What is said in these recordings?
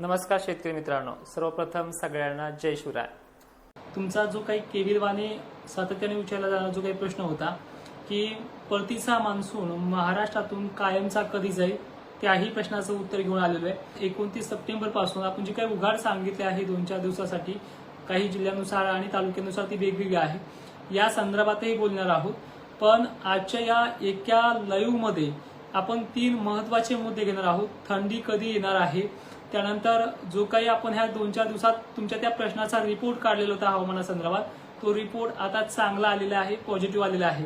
नमस्कार शेतकरी मित्रांनो सर्वप्रथम सगळ्यांना जय शिवराय. तुमचा जो काही केविलवाने सातत्याने विचारला जाणारा जो काही प्रश्न होता की परतीचा मान्सून महाराष्ट्रातून कायमचा कधी जाईल त्याही प्रश्नाचं उत्तर घेऊन आलेलो आहे. एकोणतीस सप्टेंबरपासून आपण जे काही उघाड सांगितले आहे दोन चार दिवसासाठी काही जिल्ह्यानुसार आणि तालुक्यानुसार ती वेगवेगळी आहे. या संदर्भातही बोलणार आहोत. पण आजच्या या एका लयूमध्ये आपण तीन महत्त्वाचे मुद्दे घेणार आहोत. थंडी कधी येणार आहे? त्यानंतर जो काही आपण ह्या दोन चार दिवसात तुमच्या त्या प्रश्नाचा रिपोर्ट काढलेला होता हवामानासंदर्भात तो रिपोर्ट आता चांगला आलेला आहे पॉझिटिव्ह आलेला आहे.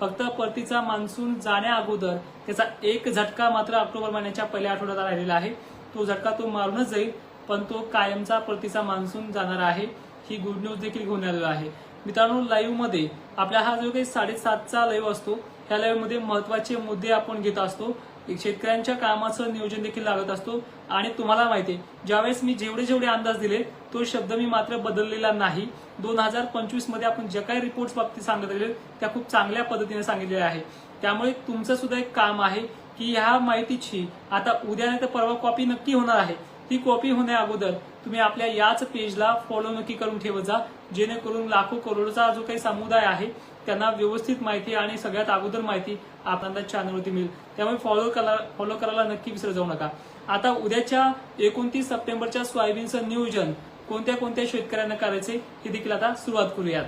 फक्त परतीचा मान्सून जाण्या अगोदर त्याचा एक झटका मात्र ऑक्टोबर महिन्याच्या पहिल्या आठवड्यात राहिलेला आहे. तो झटका तो मारूनच जाईल पण तो कायमचा परतीचा मान्सून जाणार आहे ही गुड न्यूज देखील घेऊन आलेला आहे. मित्रांनो लाईव्हमध्ये आपला हा जो काही साडेसातचा लाईव्ह असतो ह्या लाईव्हमध्ये महत्त्वाचे मुद्दे आपण घेत असतो. शेतकऱ्यांच्या कामाचं नियोजन देखील लागत असतो. आणि तुम्हाला माहिती आहे ज्यावेळेस मी जेवढे जेवढे अंदाज दिले तो शब्द मी मात्र बदललेला नाही. दोन हजार पंचवीसमध्ये आपण ज्या काही रिपोर्ट्स बाबतीत सांगत राहिले त्या खूप चांगल्या पद्धतीने सांगितलेल्या आहे त्यामुळे तुमचं सुद्धा एक काम आहे की ह्या माहितीची आता उद्या नाही तर परवा कॉपी नक्की होणार आहे. ती कॉपी होण्या अगोदर तुम्ही आपल्या याच पेजला फॉलो नक्की करून ठेवत जा. जेणेकरून लाखो करोडचा जो काही समुदाय आहे त्यांना व्यवस्थित माहिती आणि सगळ्यात अगोदर माहिती आपल्याला चॅनलवरती मिळेल. त्यामुळे फॉलो करा फॉलो करायला नक्की विसर जाऊ नका. आता उद्याच्या एकोणतीस सप्टेंबरच्या सोयाबीनचं नियोजन कोणत्या कोणत्या शेतकऱ्यांना करायचे हे देखील आता सुरुवात करूयात.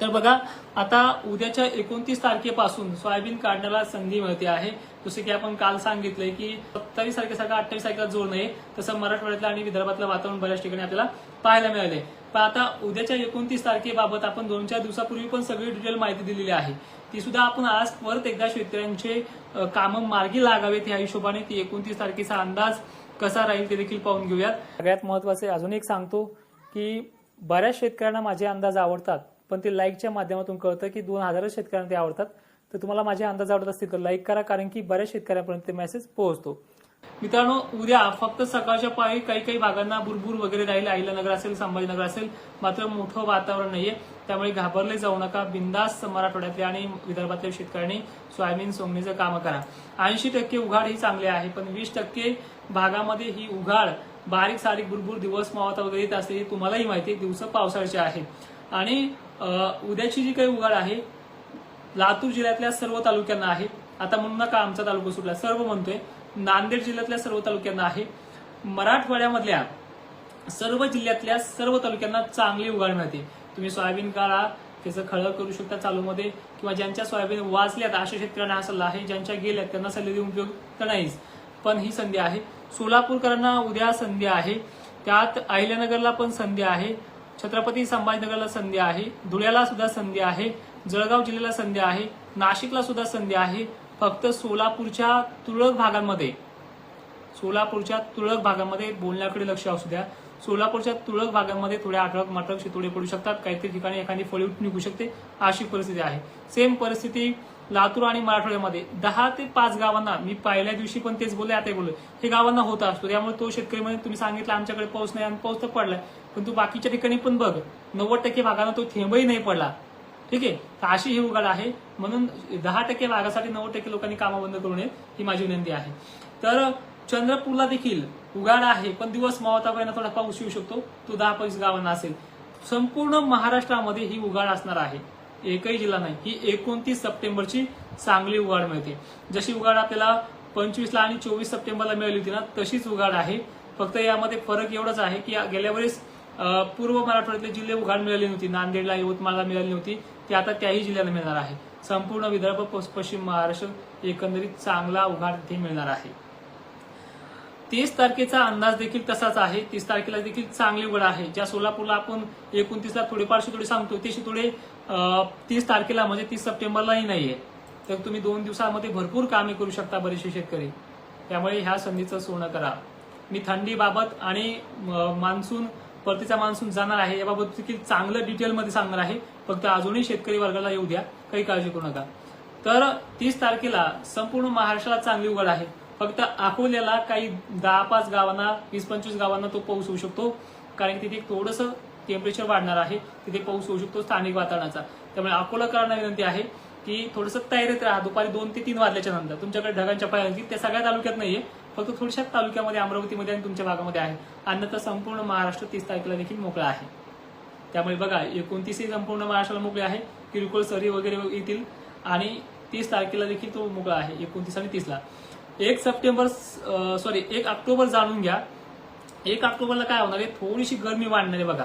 तर बघा आता उद्याच्या एकोणतीस तारखेपासून सोयाबीन काढण्याला संधी मिळते आहे. जसे की आपण काल सांगितलंय की सत्तावीस तारखेसारखा अठ्ठावीस तारखेला जोर नाही तसं मराठवाड्यातलं आणि विदर्भातलं वातावरण बऱ्याच ठिकाणी आपल्याला पाहायला मिळाले पण आता उद्याच्या एकोणतीस तारखेबाबत आपण दोन चार दिवसापूर्वी पण सगळी डिटेल माहिती दिलेली आहे. ती सुद्धा आपण आज परत एकदा शेतकऱ्यांचे कामं मार्गी लागावेत या हिशोबाने ती एकोणतीस तारखेचा अंदाज कसा राहील ते देखील पाहून घेऊयात. सगळ्यात महत्त्वाचे अजून एक सांगतो की बऱ्याच शेतकऱ्यांना माझे अंदाज आवडतात पण ते लाईकच्या माध्यमातून कळतं की दोन हजारच शेतकऱ्यांना ते आवडतात. तर तुम्हाला माझे अंदाज आवडत असतील तर लाईक करा कारण की बऱ्याच शेतकऱ्यांपर्यंत ते मेसेज पोहोचतो. मित्रांनो उद्या फक्त सकाळच्या पाळी काही काही भागांना बुरबुर वगैरे राहील. अहिल्यानगर असेल संभाजीनगर असेल मात्र मोठं वातावरण नाहीये. त्यामुळे घाबरले जाऊ नका. बिंदास मराठवाड्यातल्या आणि विदर्भातल्या शेतकऱ्यांनी सोयाबीन सोंगणीचं काम करा. ऐंशी टक्के उघाड ही चांगली आहे पण वीस टक्के भागामध्ये ही उघाड बारीक सारीक बुरबुर दिवस मावता वगैरे येत असते तुम्हालाही माहिती आहे. दिवस पावसाळ्याचे आहे. आणि उद्याची जी काही उघाड आहे लातूर जिल्ह्यातल्या सर्व तालुक्यांना आहे. आता म्हणून का आमचा तालुका सुटला. सर्व म्हणतोय नांदेड जिल्ह्यातल्या सर्व तालुक्यांना आहे. मराठवाड्यामधल्या सर्व जिल्ह्यातल्या सर्व तालुक्यांना चांगली उघाड मिळते. तुम्ही सोयाबीन काढा त्याचं खळं करू शकता चालूमध्ये किंवा ज्यांच्या सोयाबीन वाचल्यात अशा शेतकऱ्यांना हा सल्ला आहे ज्यांच्या गेल्यात त्यांना सल्ले देऊन उपयोग तर नाहीच. पण ही संधी आहे. सोलापूरकरांना उद्या संधी आहे. त्यात अहिल्यानगरला पण संधी आहे. छत्रपती संभाजीनगरला संधी आहे. धुळ्याला सुद्धा संधी आहे. जळगाव जिल्ह्याला संधी आहे. नाशिकला सुद्धा संधी आहे. फक्त सोलापूरच्या तुरळक भागांमध्ये सोलापूरच्या तुरळक भागामध्ये बोलण्याकडे लक्ष असू द्या. सोलापूरच्या तुरळक भागांमध्ये थोड्या आठवक माठक शितोडे पडू शकतात. काहीतरी ठिकाणी एखादी फळी निघू शकते. अशी परिस्थिती आहे. सेम परिस्थिती लातूर आणि मराठवाड्यामध्ये. दहा ते पाच गावांना मी पहिल्या दिवशी पण तेच बोलले आता बोलले. हे गावांना होत असतो. त्यामुळे तो शेतकरी म्हणजे तुम्ही सांगितलं आमच्याकडे पाऊस नाही आणि पाऊस तर पडलाय. पण तू बाकीच्या ठिकाणी पण बघ नव्वद टक्के भागांना तो थेंबही नाही पडला. ठीक आहे? तर अशी ही उघाड आहे. म्हणून दहा टक्के भागासाठी नव्वद टक्के लोकांनी कामं बंद करू नये ही माझी विनंती आहे. तर चंद्रपूरला देखील उघाड आहे पण दिवस मावतापर्यंत थोडा पाऊस येऊ शकतो. तो दहा पैस गावांना असेल. संपूर्ण महाराष्ट्रामध्ये ही उघाड असणार आहे. एकही जिल्हा नाही. ही एकोणतीस सप्टेंबरची चांगली उघाड मिळते. जशी उघाड आपल्याला पंचवीसला आणि चोवीस सप्टेंबरला मिळाली होती ना तशीच उघाड आहे. फक्त यामध्ये फरक एवढाच आहे की गेल्या वेळेस पूर्व मराठवाड्यातले जिल्हे उघाड मिळाली नव्हती. नांदेडला यवतमाळला मिळाली नव्हती. ती आता त्याही जिल्ह्याला मिळणार आहे. संपूर्ण विदर्भ पश्चिम महाराष्ट्र एकंदरीत चांगला उघाड तिथे मिळणार आहे. तीस तारखेचा अंदाज देखील तसाच आहे. तीस तारखेला देखील चांगली उघड आहे. ज्या सोलापूरला आपण एकोणतीसला थोडेफार शितोडे सांगतो ते शितोडे तीस तारखेला म्हणजे तीस सप्टेंबरलाही नाहीये. तर तुम्ही दोन दिवसामध्ये भरपूर कामे करू शकता बरेचसे शेतकरी. त्यामुळे ह्या संधीचं सोनं करा. मी थंडीबाबत आणि मान्सून परतीचा मान्सून जाणार आहे याबाबत देखील चांगलं डिटेलमध्ये सांगणार आहे. फक्त अजूनही शेतकरी वर्गाला येऊ द्या काही काळजी करू नका. तर तीस तारखेला संपूर्ण महाराष्ट्राला चांगली उघड आहे. फक्त अकोल्याला काही दहा पाच गावांना वीस पंचवीस गावांना तो पाऊस होऊ शकतो. कारण की तिथे थोडंसं टेम्परेचर वाढणार आहे. तिथे पाऊस होऊ शकतो स्थानिक वातावरणाचा. त्यामुळे अकोलाकरांना विनंती आहे की थोडंसं तयारीत राहा. दुपारी दोन ते तीन वाजल्याच्या नंतर. तुमच्याकडे ढगांच्या पाय त्या सगळ्या तालुक्यात नाहीये. फक्त थोड्याशा तालुक्यामध्ये अमरावतीमध्ये आणि तुमच्या भागामध्ये आहे. अन्यथा संपूर्ण महाराष्ट्र तीस तारखेला देखील मोकळा आहे. त्यामुळे बघा एकोणतीसही संपूर्ण महाराष्ट्राला मोकळे आहे. किरकोळ सरी वगैरे येतील. आणि तीस तारखेला देखील तो मोकळा आहे एकोणतीस आणि तीसला. एक सप्टेंबर सॉरी एक ऑक्टोबर जाणून घ्या. एक ऑक्टोबरला काय होणार आहे? थोडीशी गरमी वाढणार आहे बघा.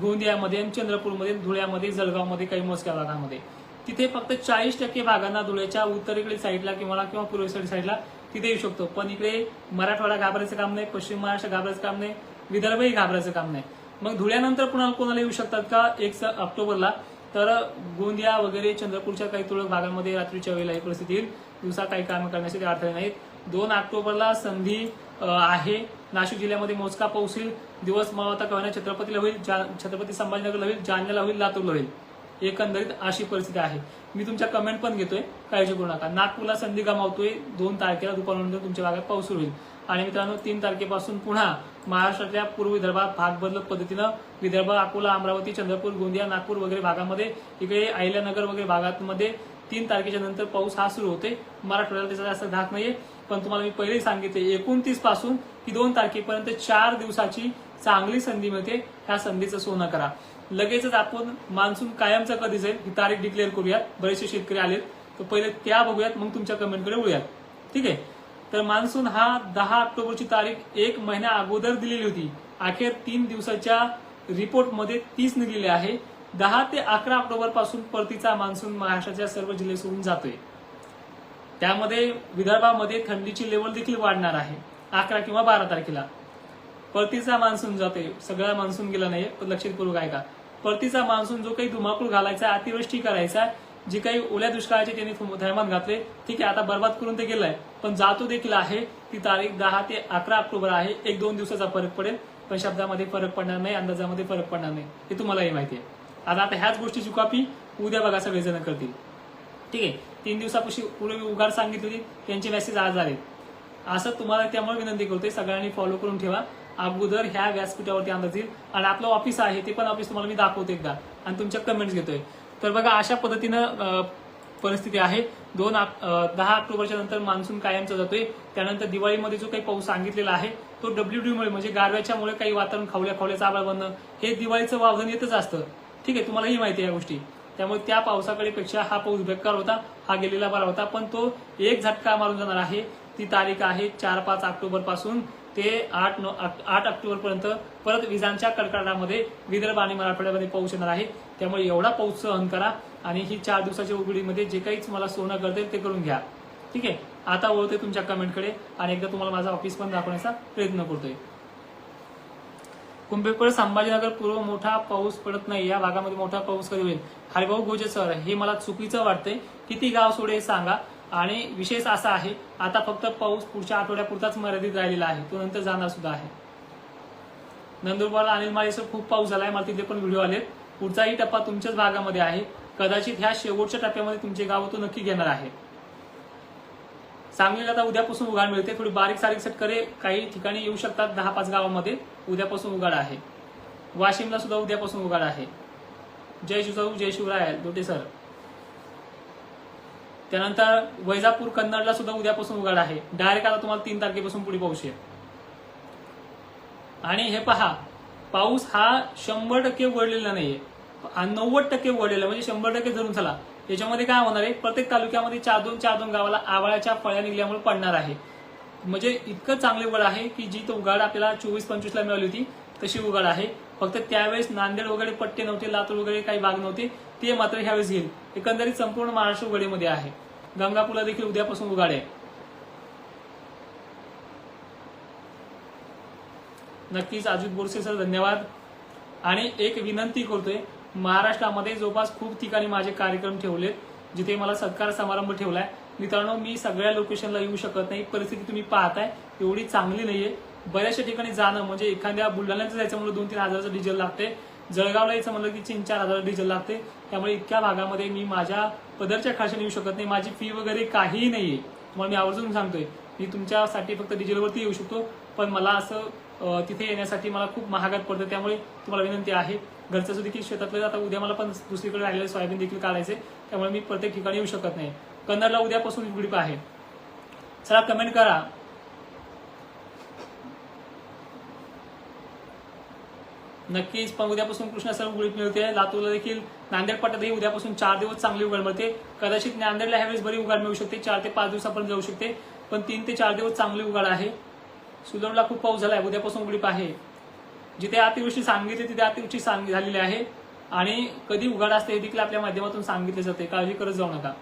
गोंदियामध्ये आणि चंद्रपूरमध्ये धुळ्यामध्ये जळगावमध्ये काही मोजक्या भागामध्ये. तिथे फक्त चाळीस टक्के भागांना धुळ्याच्या उत्तरेकडील साईडला किंवा किंवा पूर्वेकडील साईडला तिथे येऊ शकतो. पण इकडे मराठवाडा घाबरायचं काम नाही पश्चिम महाराष्ट्र घाबरायचं काम नाही विदर्भही घाबरायचं काम नाही. मग धुळ्यानंतर कुणाला कोणाला येऊ शकतात का? एक स- ऑक्टोबरला. तर गोंदिया वगैरे चंद्रपूरच्या काही तुरळक भागांमध्ये रात्रीच्या वेळेला ही परिस्थिती येईल. दिवसा काही कामं करण्यासाठी अडथळे नाहीत. दोन ऑक्टोबरला संधी आहे. नाशिक जिल्ह्यामध्ये मोजका पाऊस होईल दिवस मावता कळण्या छत्रपतीला होईल जा- छत्रपती संभाजीनगरला होईल जालन्याला होईल लातूरला होईल. एकंदरीत अशी परिस्थिती आहे. मी तुमच्या कमेंट पण घेतोय. काळजी करू नका. नागपूरला संधी गमावतोय. दोन तारखेला दुपारनंतर तुमच्या भागात पाऊस सुरू होईल. आणि मित्रांनो तीन तारखेपासून पुन्हा महाराष्ट्रातल्या पूर्व विदर्भात भाग बदलत पद्धतीनं विदर्भ अकोला अमरावती चंद्रपूर गोंदिया नागपूर वगैरे भागामध्ये इकडे अहिल्यानगर वगैरे भागांमध्ये तीन तारखेच्या नंतर पाऊस हा सुरू होते मराठवाड्याला त्याचा जास्त धाक नाहीये. पण तुम्हाला मी पहिले सांगितले एकोणतीसपासून की दोन तारखेपर्यंत चार दिवसाची चांगली संधी मिळते. ह्या संधीचं सोनं करा. लगेचच आपण मान्सून कायमचा कधी जाईल ही तारीख डिक्लेअर करूयात. बरेचसे शेतकरी आलेत. तर पहिले त्या बघूयात मग तुमच्या कमेंटकडे वळूयात. ठीक आहे? तर मान्सून हा दहा ऑक्टोबरची तारीख एक महिन्या अगोदर दिलेली होती. अखेर तीन दिवसाच्या रिपोर्टमध्ये तीस निघलेली आहे. दहा ते अकरा ऑक्टोबरपासून परतीचा मान्सून महाराष्ट्राच्या सर्व जिल्हे सोडून जातोय. त्यामध्ये विदर्भामध्ये थंडीची लेवल देखील वाढणार आहे. अकरा किंवा बारा तारखेला. परतीचा मान्सून जातोय. सगळा मान्सून गेला नाही पण करू आहे का? परतीचा मान्सून जो काही धुमाकूळ घालायचा अतिवृष्टी करायचा जी काही ओल्या दुष्काळाचे त्यांनी थैमान घातले ठीक आहे आता बर्बाद करून ते गेलाय पण जातो देखील आहे ती तारीख दहा ते अकरा ऑक्टोबर आहे एक दोन दिवसाचा फरक पडेल पण शब्दामध्ये फरक पडणार नाही अंदाजामध्ये फरक पडणार नाही हे तुम्हालाही माहिती आहे. आता आता ह्याच गोष्टी चुकापी उद्या बघा सगळेजण करतील. ठीक आहे तीन दिवसापाशी पूर्वी उगार सांगितली होती त्यांचे मेसेज आज आले असं तुम्हाला त्यामुळे विनंती करतोय सगळ्यांनी फॉलो करून ठेवा. अगोदर ह्या व्यासपीठावरती अंदाज येईल. आणि आपलं ऑफिस आहे ते पण ऑफिस तुम्हाला मी दाखवतो एकदा. आणि तुमच्या कमेंट्स घेतोय. तर बघा अशा पद्धतीनं परिस्थिती आहे. दोन दहा ऑक्टोबरच्या नंतर मान्सून कायमचा जातोय. त्यानंतर दिवाळीमध्ये जो काही पाऊस सांगितलेला आहे तो डब्ल्यू मुळे म्हणजे गारव्याच्यामुळे काही वातावरण खावल्या खावल्याचं आबाळ बनणं हे दिवाळीचं वावधन येतच असतं. ठीक आहे तुम्हालाही माहिती आहे या गोष्टी. त्यामुळे त्या पावसाकडे पेक्षा हा पाऊस बेकार होता हा गेलेला बरा होता. पण तो एक झटका मारून जाणार आहे. ती तारीख आहे चार पाच ऑक्टोबरपासून ते आठ नऊ आठ ऑक्टोबर पर्यंत परत विजांच्या कडकडाटामध्ये विदर्भ आणि मराठवाड्यामध्ये पाऊस येणार आहे. त्यामुळे एवढा पाऊस सहन करा आणि ही चार दिवसाच्या उघडीमध्ये जे काहीच मला सोनं करते ते करून घ्या. ठीक आहे? आता ओळखते तुमच्या कमेंटकडे आणि एकदा तुम्हाला माझा ऑफिस पण दाखवण्याचा प्रयत्न करतोय. कुंभेपूर संभाजीनगर पूर्व मोठा पाऊस पडत नाही. या भागामध्ये मोठा पाऊस कधी होईल? हरिभाऊ गोजे सर हे मला चुकीचं वाटतंय. किती गाव सोडे हे सांगा. आणि विशेष असा आहे आता फक्त पाऊस पुढच्या आठवड्यापुरताच मर्यादित राहिलेला आहे तो नंतर जाणार सुद्धा आहे. नंदुरबार अनिल माळेसर खूप पाऊस झालाय मला तिथे पण व्हिडिओ आलेत. पुढचाही टप्पा तुमच्याच भागामध्ये आहे. कदाचित ह्या शेवटच्या टप्प्यामध्ये तुमचे गाव तो नक्की घेणार आहे. सांगलीला आता उद्यापासून उघाड मिळते थोडी बारीक सारीक सटकरे काही ठिकाणी येऊ शकतात दहा पाच गावामध्ये उद्यापासून उघाड आहे. वाशिमला सुद्धा उद्यापासून उघाड आहे. जय शिवसाऊ जय शिवराय दोटे सर. त्यानंतर वैजापूर कन्नडला सुद्धा उद्यापासून उघाड आहे. डायरेक्ट आता तुम्हाला तीन तारखेपासून पुढे पाऊस येईल आणि हे पहा पाऊस हा शंभर टक्के वळलेला नाहीये. नव्वद टक्के वळलेला म्हणजे शंभर टक्के धरून चला. याच्यामध्ये काय होणार आहे? प्रत्येक तालुक्यामध्ये चार दोन चार दोन गावाला आवळ्याच्या फळ्या निघल्यामुळे पडणार आहे. म्हणजे इतकं चांगले वळ आहे की जी तो उघाड आपल्याला चोवीस पंचवीसला मिळाली होती तशी उघाड आहे. फक्त त्यावेळेस नांदेड वगैरे पट्टे नव्हते लातूर वगैरे काही भाग नव्हते ते मात्र ह्यावेळेस येईल एकंदरीत संपूर्ण महाराष्ट्र उघडीमध्ये आहे. गंगापूरला देखील उद्यापासून उघाड आहे. नक्कीच अजित बोरसे सर धन्यवाद. आणि एक विनंती करतोय महाराष्ट्रामध्ये जवळपास खूप ठिकाणी माझे कार्यक्रम ठेवलेत जिथे मला सत्कार समारंभ ठेवलाय. मित्रांनो मी सगळ्या लोकेशनला येऊ शकत नाही. परिस्थिती तुम्ही पाहताय एवढी चांगली नाहीये. बऱ्याचशा ठिकाणी जाणं म्हणजे एखाद्या बुलढाण्याचं जायचं म्हणलं दोन तीन हजाराचं डिझेल लागते. जळगावला यायचं म्हणलं की तीन चार हजार डिझेल लागते. त्यामुळे इतक्या भागामध्ये मी माझ्या पदरच्या खर्चाने येऊ शकत नाही. माझी फी वगैरे काहीही नाहीये. तुम्हाला मी आवर्जून सांगतोय मी तुमच्यासाठी फक्त डिझेलवरती येऊ शकतो. पण मला असं तिथे येण्यासाठी मला खूप महागात पडतं. त्यामुळे तुम्हाला विनंती आहे घरचं देखील शेतातलं आता उद्या मला पण दुसरीकडे राहिलेलं सोयाबीन देखील काढायचे त्यामुळे मी प्रत्येक ठिकाणी येऊ शकत नाही. कन्नडला उद्यापासून ग्रीप आहे. चला कमेंट करा. नक्कीच. पण उद्यापासून कृष्णा उघडीप मिळते. लातूरला देखील नांदेड पट्ट्यातही उद्यापासून चार दिवस चांगली उघड मिळते. कदाचित नांदेडला ह्यावेळेस बरी उघड मिळू शकते. चार ते पाच दिवसापर्यंत जाऊ शकते. पण तीन ते चार दिवस चांगली उघड आहे. सुलभला खूप पाऊस झाला आहे उद्यापासून उघडीप आहे. जिथे अतिवृष्टी सांगितली तिथे अतिवृष्टी सांग झालेली आहे. आणि कधी उघड असते हे देखील आपल्या माध्यमातून सांगितले जाते. काळजी करत जाऊ नका.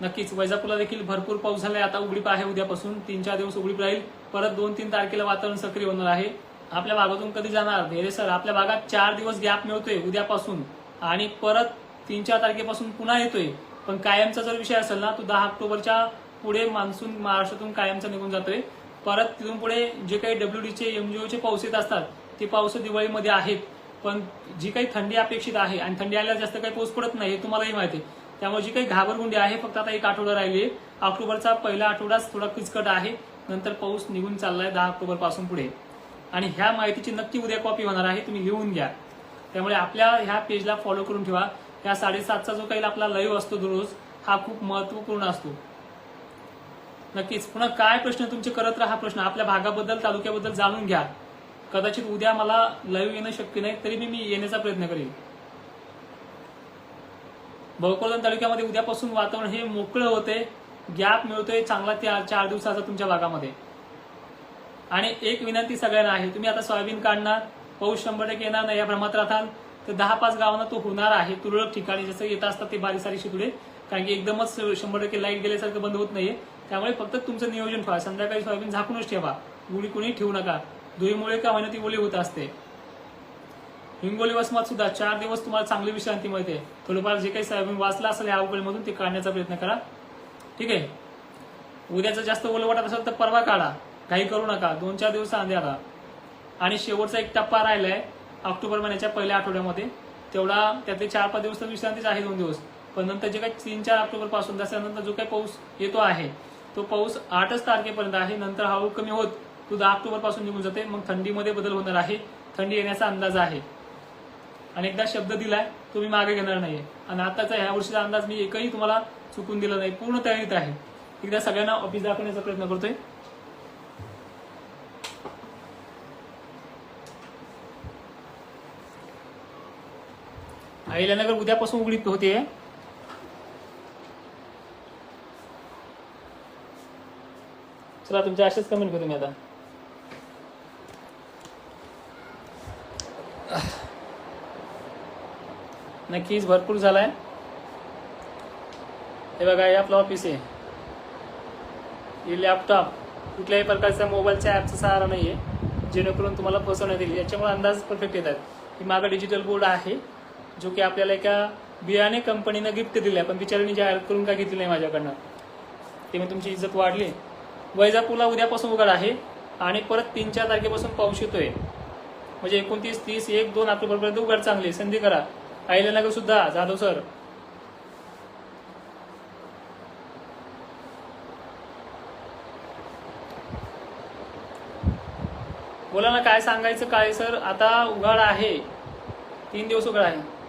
नक्कीच. वैजापूरला देखील भरपूर पाऊस झालाय. आता उघडीप आहे उद्यापासून. तीन चार दिवस उघडीप राहील. परत दोन तीन तारखेला वातावरण सक्रिय होणार आहे. आपल्या भागातून कधी जाणार धैर्य सर आपल्या भागात चार दिवस गॅप मिळतोय उद्यापासून. आणि परत तीन चार तारखेपासून पुन्हा येतोय. पण कायमचा जर विषय असेल ना तो दहा ऑक्टोबरच्या पुढे मान्सून महाराष्ट्रातून कायमचा निघून जातोय. परत तिथून पुढे जे काही डब्ल्यूडीचे एमजीओचे पाऊस येत असतात ते पाऊस दिवाळीमध्ये आहेत. पण जी काही थंडी अपेक्षित आहे आणि थंडी आल्यावर जास्त काही पाऊस पडत नाही हे तुम्हालाही माहिती आहे. त्यामुळे जी काही घाबरगुंडी आहे फक्त आता एक आठवडा राहिली ऑक्टोबरचा पहिला आठवडाच थोडा किचकट आहे. नंतर पाऊस निघून चाललाय दहा ऑक्टोबरपासून पुढे. आणि ह्या माहितीची नक्की उद्या कॉपी होणार आहे तुम्ही लिहून घ्या. त्यामुळे आपल्या ह्या पेजला फॉलो करून ठेवा. ह्या साडेसातचा जो काही आपला लाईव्ह असतो दररोज हा खूप महत्त्वपूर्ण असतो. नक्कीच. पुन्हा काय प्रश्न तुमचे करत राहा प्रश्न. आपल्या भागाबद्दल तालुक्याबद्दल जाणून घ्या. कदाचित उद्या मला लाईव्ह येणं शक्य नाही तरी मी मी येण्याचा प्रयत्न करेन. भोकरदन तालुक्यामध्ये उद्यापासून वातावरण हे मोकळं होते. गॅप मिळतोय चांगला त्या चार दिवसाचा तुमच्या भागामध्ये. आणि एक विनंती सगळ्यांना आहे. तुम्ही आता सोयाबीन काढणार पाऊस शंभर टक्के येणार नाही या भ्रमात राहताल तर दहा पाच गावांना तो होणार आहे तुरळक ठिकाणी जसं येत असतात ते बारीक सारी शितुडे कारण की एकदमच शंभर टक्के लाइट गेल्यासारखं बंद होत नाहीये. त्यामुळे फक्त तुमचं नियोजन ठेवा. संध्याकाळी सोयाबीन झाकूनच ठेवा. गुळी कुणी ठेवू नका. धुळीमुळे का ती ओली होत असते? हिंगोली वसमात सुद्धा चार दिवस तुम्हाला चांगली विश्रांती मिळते. थोडंफार जे काही सोयाबीन वाचलं असेल या उकळीमधून ते काढण्याचा प्रयत्न करा. ठीक आहे? उद्याचं जास्त ओलं वाटत असेल तर परवा काढा. काही करू नका. दोन चार दिवस आधी आता. आणि शेवटचा एक टप्पा राहिलाय ऑक्टोबर महिन्याच्या पहिल्या आठवड्यामध्ये. तेवढा त्यातले चार पाच दिवस तर विश्रांतीच आहे दोन दिवस. पण नंतर जे काही तीन चार ऑक्टोबरपासून त्याच्यानंतर जो काही पाऊस येतो आहे तो पाऊस आठच तारखेपर्यंत आहे. नंतर हळू कमी होत तो दहा ऑक्टोबरपासून निघून जाते. मग थंडीमध्ये बदल होणार आहे. थंडी येण्याचा अंदाज आहे. आणि एकदा शब्द दिलाय तो मी मागे घेणार नाहीये. आणि आताचा ह्या वर्षीचा अंदाज मी एकही तुम्हाला चुकून दिला नाही. पूर्ण तयारीत आहे. एकदा सगळ्यांना ऑफिस दाखवण्याचा प्रयत्न करतोय. अहिल्यानगर उद्यापासून उघडीत होते. चला तुमच्या असेच कमेंट करू मी आता. नक्कीच भरपूर झालाय. हे बघा हे आपलं ऑफिस आहे. हे लॅपटॉप कुठल्याही प्रकारच्या मोबाईलच्या ॲपचा सहारा नाही आहे जेणेकरून तुम्हाला फसवण्यात येईल. याच्यामुळे अंदाज परफेक्ट येतात. ही मागं डिजिटल बोर्ड आहे. जो की आपल्याला एका बियाणे कंपनीनं गिफ्ट दिलं आहे पण बिचारांनी जाहीर करून का घेतली नाही माझ्याकडनं? ते मी तुमची इज्जत वाढली. वैजापूरला उद्यापासून उघड आहे आणि परत तीन चार तारखेपासून पाऊस येतोय. म्हणजे एकोणतीस तीस एक दोन ऑक्टोबरपर्यंत उघड चांगली. संधी करा. अहिल्यानगर सुद्धा जाधव सर. बोला ना काय सांगायचं काय सर? आता उघाड आहे. तीन दिवस उघड आहे.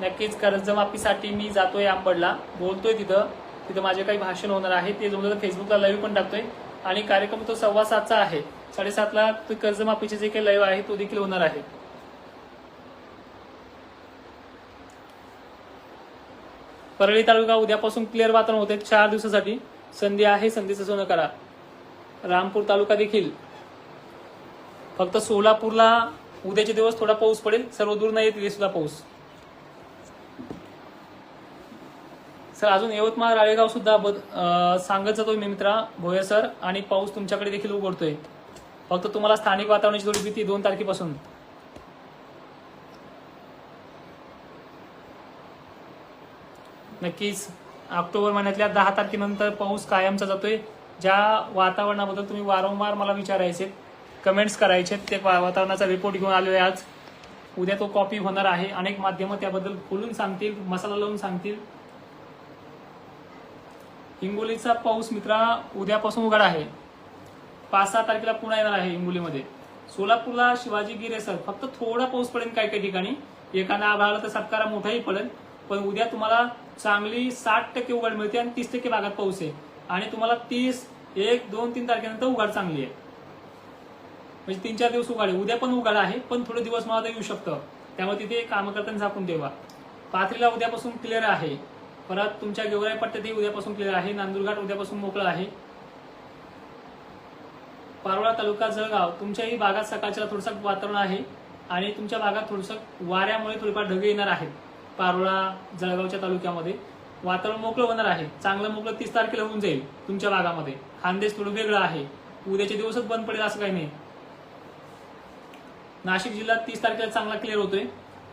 नक्कीच कर्जमाफीसाठी मी जातोय आंबडला बोलतोय तिथं. तिथं माझे काही भाषण होणार आहे. ते जमलं तर फेसबुकला लाईव्ह पण टाकतोय. आणि कार्यक्रम तो सव्वा सातचा आहे. साडेसातला तो कर्जमाफीचे जे काही लाईव्ह आहे तो देखील होणार आहे. परळी तालुका उद्यापासून क्लिअर वातावरण होते. चार दिवसासाठी. संधी आहे संधीचं सोनं करा. रामपूर तालुका देखील. फक्त सोलापूरला उद्याचे दिवस थोडा पाऊस पडेल. सर्व दूर नाही तिथे सुद्धा पाऊस. सर अजून यवतमाळ राळेगाव सुद्धा बद- सांगत जातोय मी मित्रा भोये सर आणि पाऊस तुमच्याकडे देखील उघडतोय. फक्त तुम्हाला स्थानिक वातावरणाची थोडी भीती दोन तारखेपासून. नक्कीच ऑक्टोबर महिन्यातल्या दहा तारखेनंतर पाऊस कायमचा जातोय. ज्या वातावरणाबद्दल तुम्ही वारंवार मला विचारायचे कमेंट्स करायचे ते वातावरणाचा रिपोर्ट घेऊन आलो आहे आज. उद्या तो कॉपी होणार आहे. अनेक माध्यमं त्याबद्दल खोलून सांगतील मसाला लावून सांगतील. हिंगोलीचा पाऊस मित्रा उद्यापासून उघड आहे. पाच सहा तारखेला पुन्हा येणार आहे हिंगोलीमध्ये. सोलापूरला शिवाजी गिरे सर फक्त थोडा पाऊस पडेल काही काही ठिकाणी. एखादा आभाळाला तर सत्कारा मोठाही पडेल. पण उद्या तुम्हाला चांगली साठ टक्के उघड मिळते आणि तीस टक्के भागात पाऊस आहे. आणि तुम्हाला तीस एक दोन तीन तारखेनंतर उघड चांगली आहे. म्हणजे तीन चार दिवस उघाड आहे. उद्या पण उघाड आहे पण थोडे दिवस मला येऊ शकतं. त्यामुळे तिथे काम करताना झाकून ठेवा. पाथरीला उद्यापासून क्लिअर आहे. परत तुमच्या गेवराई पट्ट्यातही उद्यापासून क्लिअर आहे. नांदुरघाट उद्यापासून मोकळं आहे. पारोळा तालुका जळगाव तुमच्याही भागात सकाळच्या थोडंसं वातावरण आहे आणि तुमच्या भागात थोडंसं वाऱ्यामुळे थोडीफार ढगे येणार आहेत पारोळा जळगावच्या तालुक्यामध्ये. वातावरण मोकळं होणार आहे. चांगलं मोकळं तीस तारखेला होऊन जाईल तुमच्या भागामध्ये. खानदेश थोडं वेगळं आहे. उद्याचे दिवसच बंद पडेल असं काही नाही. नाशिक जिल्ह्यात तीस तारखेला चांगला क्लिअर होतोय.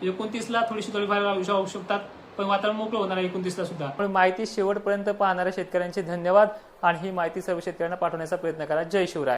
एकोणतीसला थोडीशी थोडीफार होऊ शकतात पण वातावरण मोकळं होणार आहे एकोणतीसला सुद्धा. पण माहिती शेवटपर्यंत पाहणाऱ्या शेतकऱ्यांचे धन्यवाद आणि ही माहिती सर्व शेतकऱ्यांना पाठवण्याचा प्रयत्न करा. जय शिवराय.